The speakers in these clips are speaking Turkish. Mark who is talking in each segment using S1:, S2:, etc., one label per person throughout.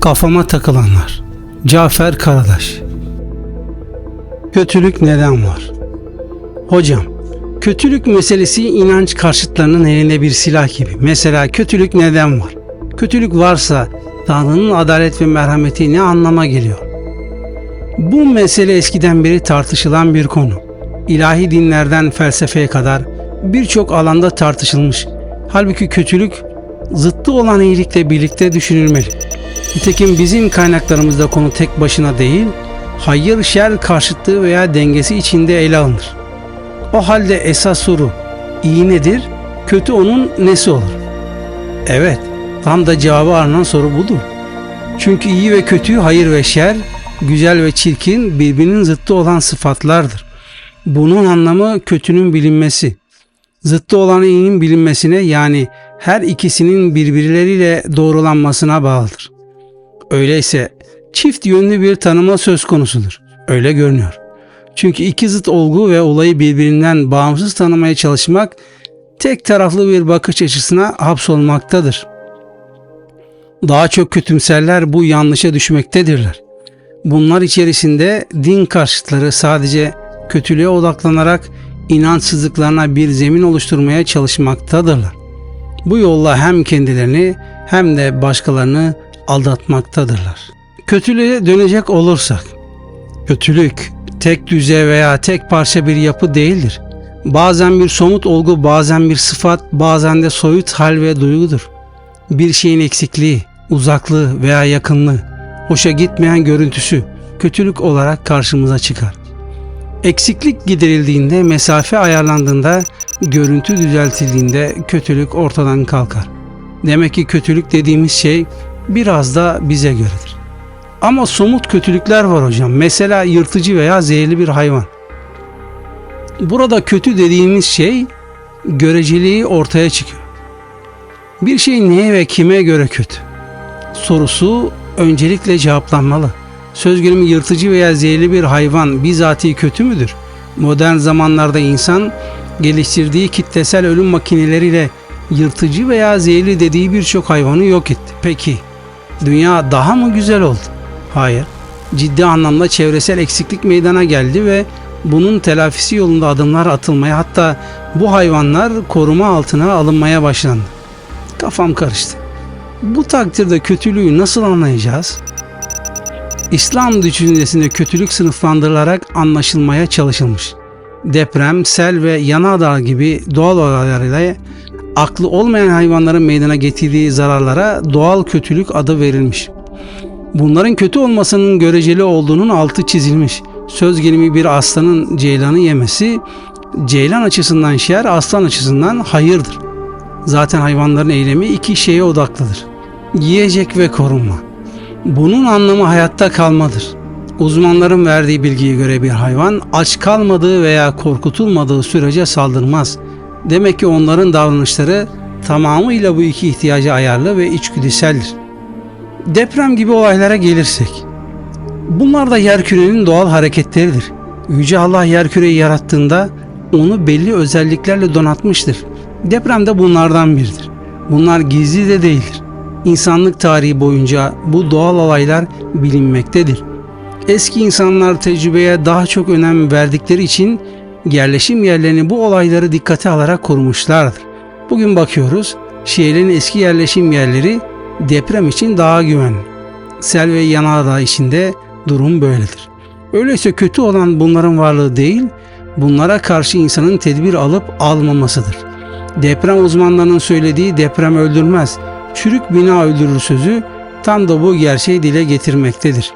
S1: Kafama takılanlar. Cafer Karadaş. Kötülük neden var? Hocam, kötülük meselesi inanç karşıtlarının elinde bir silah gibi. Mesela kötülük neden var? Kötülük varsa Tanrı'nın adalet ve merhameti ne anlama geliyor? Bu mesele eskiden beri tartışılan bir konu. İlahi dinlerden felsefeye kadar birçok alanda tartışılmış. Halbuki kötülük zıttı olan iyilikle birlikte düşünülmeli. Nitekim bizim kaynaklarımızda konu tek başına değil, hayır şer karşıtlığı veya dengesi içinde ele alınır. O halde esas soru, iyi nedir, kötü onun nesi olur? Evet, tam da cevabı aranan soru budur. Çünkü iyi ve kötü, hayır ve şer, güzel ve çirkin birbirinin zıttı olan sıfatlardır. Bunun anlamı kötünün bilinmesi. Zıttı olan iyinin bilinmesine yani her ikisinin birbirleriyle doğrulanmasına bağlıdır. Öyleyse çift yönlü bir tanıma söz konusudur. Öyle görünüyor. Çünkü iki zıt olgu ve olayı birbirinden bağımsız tanımaya çalışmak tek taraflı bir bakış açısına hapsolmaktadır. Daha çok kötümserler bu yanlışa düşmektedirler. Bunlar içerisinde din karşıtları sadece kötülüğe odaklanarak inançsızlıklarına bir zemin oluşturmaya çalışmaktadırlar. Bu yolla hem kendilerini hem de başkalarını aldatmaktadırlar. Kötülüğe dönecek olursak, kötülük tek düze veya tek parça bir yapı değildir. Bazen bir somut olgu, bazen bir sıfat, bazen de soyut hal ve duygudur. Bir şeyin eksikliği, uzaklığı veya yakınlığı, hoşa gitmeyen görüntüsü kötülük olarak karşımıza çıkar. Eksiklik giderildiğinde, mesafe ayarlandığında, görüntü düzeltildiğinde kötülük ortadan kalkar. Demek ki kötülük dediğimiz şey biraz da bize göredir. Ama somut kötülükler var hocam. Mesela yırtıcı veya zehirli bir hayvan. Burada kötü dediğimiz şey göreceliği ortaya çıkıyor. Bir şey neye ve kime göre kötü? Sorusu öncelikle cevaplanmalı. Söz gelimi yırtıcı veya zehirli bir hayvan bizatihi kötü müdür? Modern zamanlarda insan geliştirdiği kitlesel ölüm makineleriyle yırtıcı veya zehirli dediği birçok hayvanı yok etti. Peki dünya daha mı güzel oldu? Hayır. Ciddi anlamda çevresel eksiklik meydana geldi ve bunun telafisi yolunda adımlar atılmaya hatta bu hayvanlar koruma altına alınmaya başlandı. Kafam karıştı. Bu takdirde kötülüğü nasıl anlayacağız? İslam düşüncesinde kötülük sınıflandırılarak anlaşılmaya çalışılmış. Deprem, sel ve yanardağ gibi doğal olaylarıyla aklı olmayan hayvanların meydana getirdiği zararlara doğal kötülük adı verilmiş. Bunların kötü olmasının göreceli olduğunun altı çizilmiş. Söz gelimi bir aslanın ceylanı yemesi, ceylan açısından şer, aslan açısından hayırdır. Zaten hayvanların eylemi iki şeye odaklıdır. Yiyecek ve korunma. Bunun anlamı hayatta kalmadır. Uzmanların verdiği bilgiye göre bir hayvan aç kalmadığı veya korkutulmadığı sürece saldırmaz. Demek ki onların davranışları tamamıyla bu iki ihtiyaca ayarlı ve içgüdüseldir. Deprem gibi olaylara gelirsek, bunlar da yerkürenin doğal hareketleridir. Yüce Allah yerküreyi yarattığında onu belli özelliklerle donatmıştır. Deprem de bunlardan biridir. Bunlar gizli de değildir. İnsanlık tarihi boyunca bu doğal olaylar bilinmektedir. Eski insanlar tecrübeye daha çok önem verdikleri için yerleşim yerlerini bu olayları dikkate alarak korumuşlardır. Bugün bakıyoruz şehirlerin eski yerleşim yerleri deprem için daha güvenli. Sel ve yanardağ içinde durum böyledir. Öyleyse kötü olan bunların varlığı değil, bunlara karşı insanın tedbir alıp almamasıdır. Deprem uzmanlarının söylediği deprem öldürmez, çürük bina öldürür sözü tam da bu gerçeği dile getirmektedir.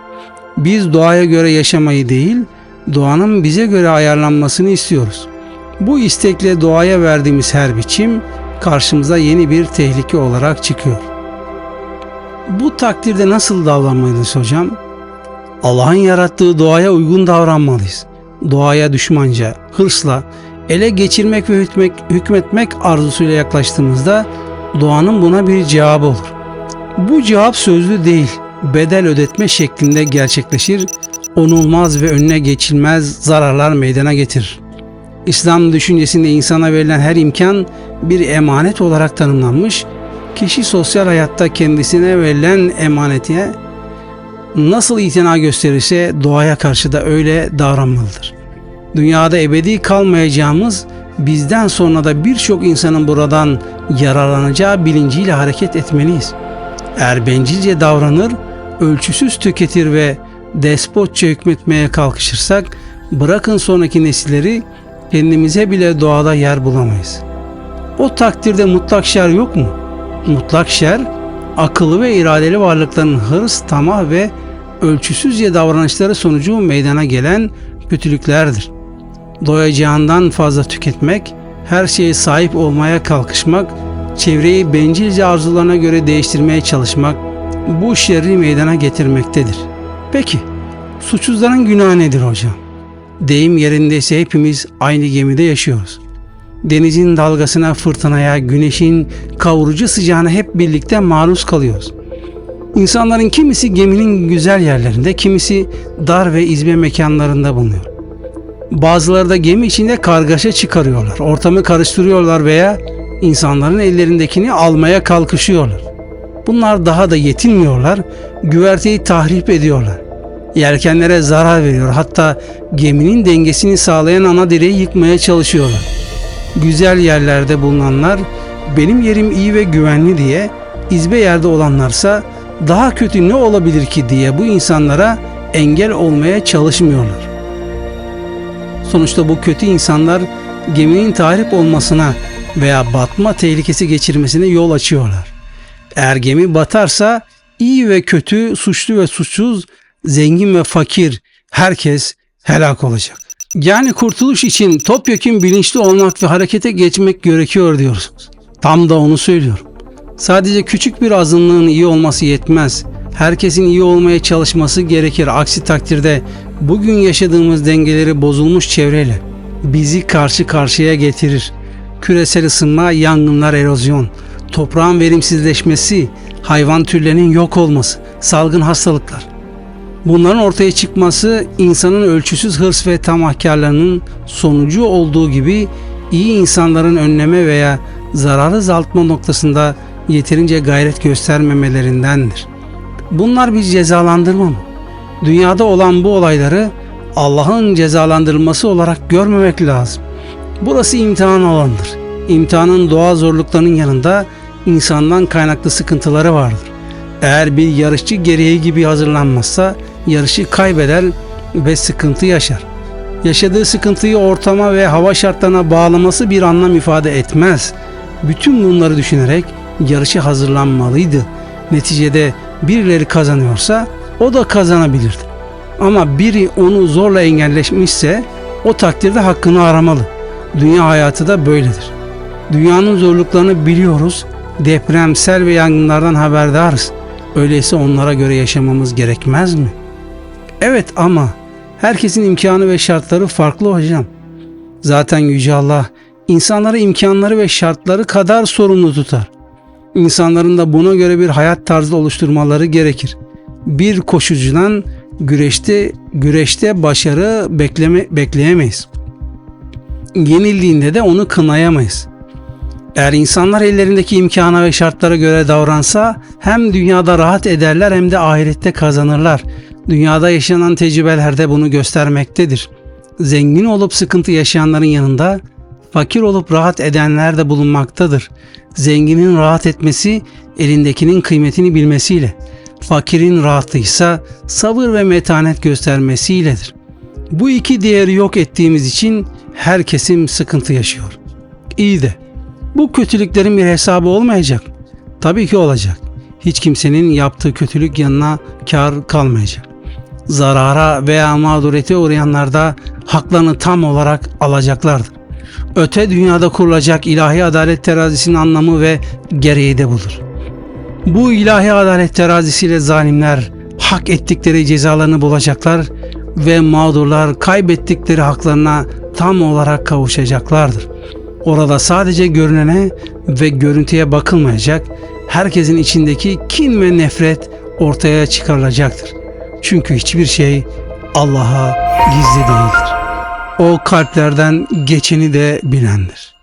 S1: Biz doğaya göre yaşamayı değil, doğanın bize göre ayarlanmasını istiyoruz. Bu istekle doğaya verdiğimiz her biçim karşımıza yeni bir tehlike olarak çıkıyor. Bu takdirde nasıl davranmalıyız hocam? Allah'ın yarattığı doğaya uygun davranmalıyız. Doğaya düşmanca, hırsla, ele geçirmek ve hükmek, hükmetmek arzusuyla yaklaştığımızda doğanın buna bir cevabı olur. Bu cevap sözlü değil, bedel ödetme şeklinde gerçekleşir, onulmaz ve önüne geçilmez zararlar meydana getirir. İslam düşüncesinde insana verilen her imkan bir emanet olarak tanımlanmış. Kişi sosyal hayatta kendisine verilen emanete nasıl itina gösterirse doğaya karşı da öyle davranmalıdır. Dünyada ebedi kalmayacağımız bizden sonra da birçok insanın buradan yararlanacağı bilinciyle hareket etmeliyiz. Eğer bencilce davranır, ölçüsüz tüketir ve despotça hükmetmeye kalkışırsak bırakın sonraki nesilleri kendimize bile doğada yer bulamayız. O takdirde mutlak şer yok mu? Mutlak şer, akıllı ve iradeli varlıkların hırs, tamah ve ölçüsüzce davranışları sonucu meydana gelen kötülüklerdir. Doyacağından fazla tüketmek, her şeye sahip olmaya kalkışmak, çevreyi bencilce arzularına göre değiştirmeye çalışmak bu şerri meydana getirmektedir. Peki, suçsuzların günahı nedir hocam? Deyim yerindeyse hepimiz aynı gemide yaşıyoruz. Denizin dalgasına, fırtınaya, güneşin kavurucu sıcağına hep birlikte maruz kalıyoruz. İnsanların kimisi geminin güzel yerlerinde, kimisi dar ve izbe mekanlarında bulunuyor. Bazıları da gemi içinde kargaşa çıkarıyorlar, ortamı karıştırıyorlar veya insanların ellerindekini almaya kalkışıyorlar. Bunlar daha da yetinmiyorlar, güverteyi tahrip ediyorlar. Yelkenlere zarar veriyor, hatta geminin dengesini sağlayan ana direği yıkmaya çalışıyorlar. Güzel yerlerde bulunanlar benim yerim iyi ve güvenli diye, izbe yerde olanlarsa daha kötü ne olabilir ki diye bu insanlara engel olmaya çalışmıyorlar. Sonuçta bu kötü insanlar geminin tahrip olmasına veya batma tehlikesi geçirmesine yol açıyorlar. Eğer gemi batarsa iyi ve kötü, suçlu ve suçsuz, zengin ve fakir herkes helak olacak. Yani kurtuluş için topyekun bilinçli olmak ve harekete geçmek gerekiyor diyorsunuz. Tam da onu söylüyorum. Sadece küçük bir azınlığın iyi olması yetmez. Herkesin iyi olmaya çalışması gerekir. Aksi takdirde bugün yaşadığımız dengeleri bozulmuş çevreyle bizi karşı karşıya getirir. Küresel ısınma, yangınlar, erozyon, toprağın verimsizleşmesi, hayvan türlerinin yok olması, salgın hastalıklar. Bunların ortaya çıkması insanın ölçüsüz hırs ve tamahkarlarının sonucu olduğu gibi iyi insanların önleme veya zararı azaltma noktasında yeterince gayret göstermemelerindendir. Bunlar bir cezalandırma mı? Dünyada olan bu olayları Allah'ın cezalandırılması olarak görmemek lazım. Burası imtihan alanıdır. İmtihanın doğal zorluklarının yanında insandan kaynaklı sıkıntıları vardır. Eğer bir yarışçı gereği gibi hazırlanmazsa yarışı kaybeder ve sıkıntı yaşar. Yaşadığı sıkıntıyı ortama ve hava şartlarına bağlaması bir anlam ifade etmez. Bütün bunları düşünerek yarışı hazırlanmalıydı. Neticede birileri kazanıyorsa o da kazanabilirdi. Ama biri onu zorla engelleşmişse o takdirde hakkını aramalı. Dünya hayatı da böyledir. Dünyanın zorluklarını biliyoruz. Deprem, sel ve yangınlardan haberdarız. Öyleyse onlara göre yaşamamız gerekmez mi? Evet ama herkesin imkanı ve şartları farklı hocam. Zaten Yüce Allah insanları imkanları ve şartları kadar sorumlu tutar. İnsanların da buna göre bir hayat tarzı oluşturmaları gerekir. Bir koşucudan güreşte güreşte başarı bekleme, bekleyemeyiz. Yenildiğinde de onu kınayamayız. Eğer insanlar ellerindeki imkana ve şartlara göre davransa hem dünyada rahat ederler hem de ahirette kazanırlar. Dünyada yaşanan tecrübeler de bunu göstermektedir. Zengin olup sıkıntı yaşayanların yanında fakir olup rahat edenler de bulunmaktadır. Zenginin rahat etmesi elindekinin kıymetini bilmesiyle, fakirin rahatıysa sabır ve metanet göstermesiyledir. Bu iki değeri yok ettiğimiz için her kesim sıkıntı yaşıyor. İyi de bu kötülüklerin bir hesabı olmayacak. Tabii ki olacak. Hiç kimsenin yaptığı kötülük yanına kar kalmayacak. Zarara veya mağduriyete uğrayanlar da haklarını tam olarak alacaklardır. Öte dünyada kurulacak ilahi adalet terazisinin anlamı ve gereği de budur. Bu ilahi adalet terazisiyle zalimler hak ettikleri cezalarını bulacaklar ve mağdurlar kaybettikleri haklarına tam olarak kavuşacaklardır. Orada sadece görünene ve görüntüye bakılmayacak, herkesin içindeki kin ve nefret ortaya çıkarılacaktır. Çünkü hiçbir şey Allah'a gizli değildir. O kalplerden geçeni de bilendir.